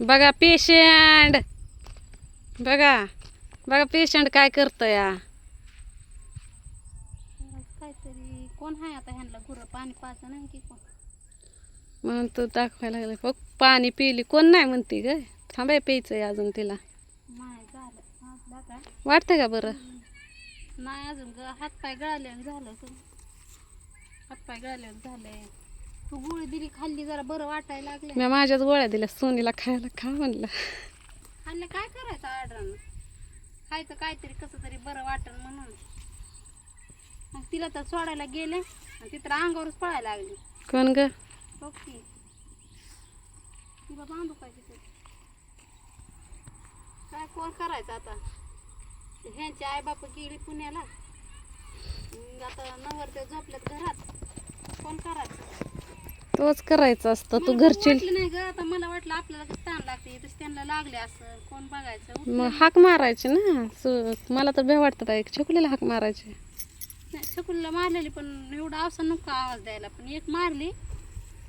बघा पेशंट बघा बघा पेशंट काय करतं या काहीतरी कोण आहे आता ह्यांना गुरं? पाणी पाच नाही की कोण? म्हणून तो दाखवायला लागला. बघ पाणी पिली. कोण नाही म्हणते ग. थांबाय प्यायचंय अजून तिला. नाही झालं. हा, वाटतं का बरं? नाही अजून ग. हातपाय गळाल्यानं झालं हातपाय गळाल्यानं झालंय तू गोळी दिली खाल्ली जरा बरं वाटायला लागले मी माझ्याच गोळ्या दिल्या सोनीला खायला खा म्हणलं. खाल्ले काय करायचं ऑर्डरनं खायचं काहीतरी कसं तरी बरं वाटन म्हणून. मग तिला तर सोडायला गेले आणि ती तर अंगावरच पळायला लागली. कोण ग? बघ की. तिला बांधू काय तिथे? काय कोण करायचं आता? ह्यांची आई बाप गेली पुण्याला. आता नवर ते झोपल्यात घरात. कोण करायचं? तोच करायचं असतं तू घरची नाही ग आता मला वाटलं आपल्याला कसं ताण लागते तसं त्यांना लागले असं कोण बघायचं? मग हाक मारायची ना सु- मला तर भे वाटतं बाई छकुलीला हाक मारायची. नाही छकुलीला मारलेली पण एवढा अवसा नको आवाज द्यायला पण एक मारली.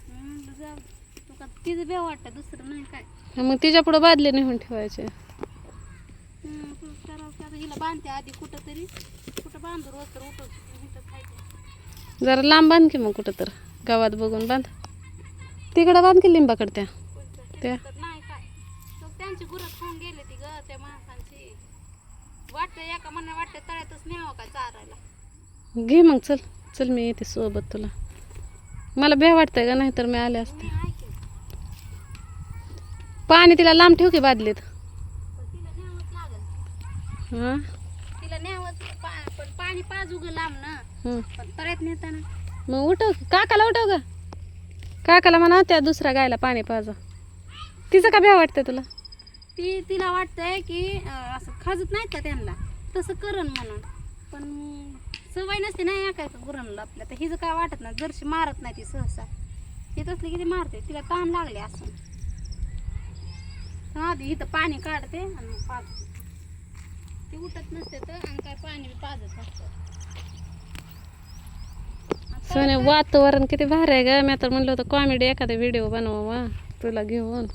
म्हणलं जाऊ तू का तिचं बेव वाटतं दुसरं नाही काय. मग तिच्या पुढं बादली नेऊन ठेवायचे. हम्म, तू करावं की आता हिला बांधते आधी कुठं तरी कुठं बांधू रोज तर उठव इथं खायचं. जरा लांब बांध की मग कुठं तर गावात बघून बांध. तिकडं बांध की लिंबाकडे त्या? नाही काय? त्यांची गुरं खाऊन गेले ती ग त्या माणसांची. वाटतं एका मना वाटतं तळ्यातच न्यावं काय चारायला? घे मग चल. चल मी येते सोबत तुला. मला भे वाटतंय का नाही तर मी आले असते. मी की. पाणी तिला लांब ठेव की बादलीत. पण तिला न्यावंच लागल. हां? तिला न्यावंच पा- पण पाणी पाजू ग लांब ना. हं. पण तळ्यात नेताना. मग उठव. की. काकाला उठव का काकाला म्हणा त्या दुसऱ्या गायला पाणी पाजा. तिचं का भ्या वाटतं तुला? ती तिला वाटतंय की अं, असं खाजत नाहीत का त्यांना? तसं करण म्हणून. पण सवय नसते नाही काय गुरांना आपल्या. तर हिचं काय वाटत नाही. जरशी मारत नाही ती सहसा. येत असली की ती मारते? तिला ताण लागले असं तर आधी इथं पाणी काढते आणि मग पाजते. ती उठत नसते तर आणि काय पाणी बी पाजत नसतं. सोने वातावरण किती भारी आहे ग. मी तर म्हणलं होतं कॉमेडी एखादा व्हिडिओ बनवा तुला घेऊन.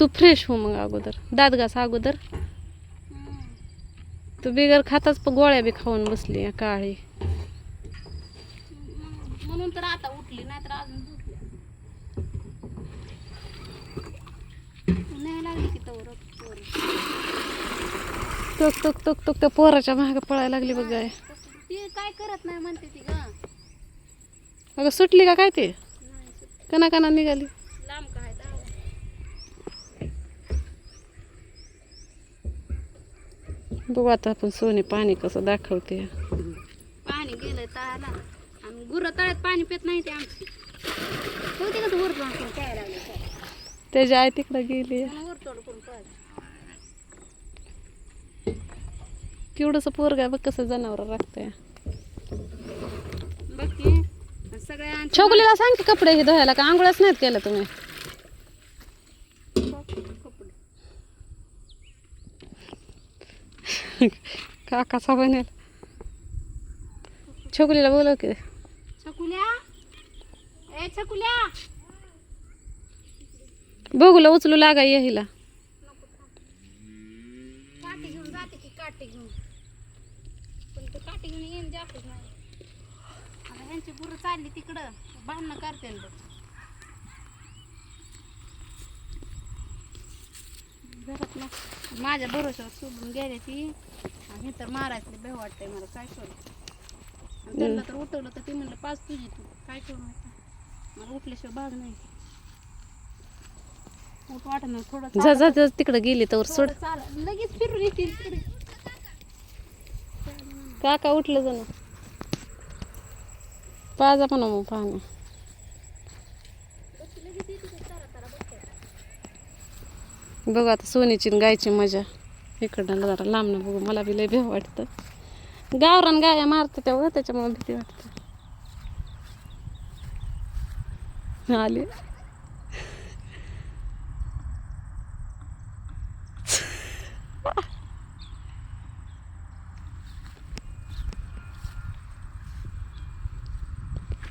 तू फ्रेश हो मग अगोदर. दात घास अगोदर. तू बिगर खाताच गोळ्या बी खाऊन बसली आहे काळी. म्हणून तर आता उठली नाही तर अजून झोपली. नाही लागली की तवर पोर तुक तुक तुक तुक त्या पोराच्या मागं पळायला लागली बघ ती काय करत नाही म्हणते ती ग. अगं सुटली का काय ते? नाही सुट- कना कना निघाली. लांब काय दावा बघू आता आपण सोने पाणी कसं दाखवते. पाणी गेलंय तळाला. आणि गुरं तळ्यात पाणी पित नाही ते आमची. होते करून प्यायला लागले? काय त्याची आई तिकडं गेली. करून केवढंसं पोरगा बघ कसं जनावर राखतंय. बघ की आणि सगळ्या छोकलीला सांग की कपडे हे धुवायला का आंघोळच नाहीत केलं तुम्ही? काकाचा बनेल. छोकलीला बोलव की. छकुल्या? ए छकुल्या? बघूला उचलू लागा ये हिला काठी घेऊन जाते की काठी घेऊन पण ते काठी घेऊन येईन जातच नाही ह्यांची गुरं चालली तिकडं. भांडणं करते ना. बघ. घरात ना माझ्या भरोशावर सोडून गेले ती. आणि तर मारायचं भेव वाटतंय मला. काय करू? आणि त्यांना तर उठवलं तर ते म्हणलं पाच तुझी तू. काय करू आता? मला उठल्याशिवाय भाग नाही. उठ वाटत थोडं जा जा जा तिकडं गेली तर सोड. चाल लगेच फिरून येतील तिकडे. काका उठलं जण. पाजा मग पाणी बघू आता सोनीची गायची मजा. इकडनं जरा लांबनं बघू मला बी लय भेव वाटतं. गावरान गाया मारतं तेव्हा त्याच्यामुळे भीती वाटते. आली.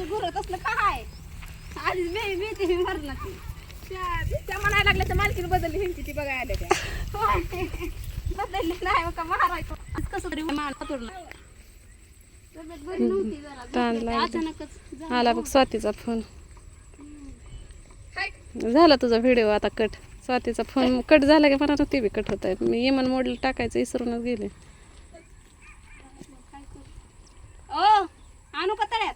तुमचं गुरत असलं काय? आधीच मे मी ते मरणार ती. त्या म्हणायला लागल्या तर मालकीने बदलली ह्यांची ती बघायला आल्या त्या. बदलले नाही हो का आज कसं तरी मान पतुरला तब्येत बरी नव्हती जरा. ताण झोपले ते लागली. अचानकच झालं. आला बघ स्वातीचा फोन झाला तुझा व्हिडिओ आता कट स्वातीचा फोन कट झाला की मला ते बी कट होत आहे. मी इमन मोडल टाकायचं विसरूनच गेले. ओ आणू का तळ्यात?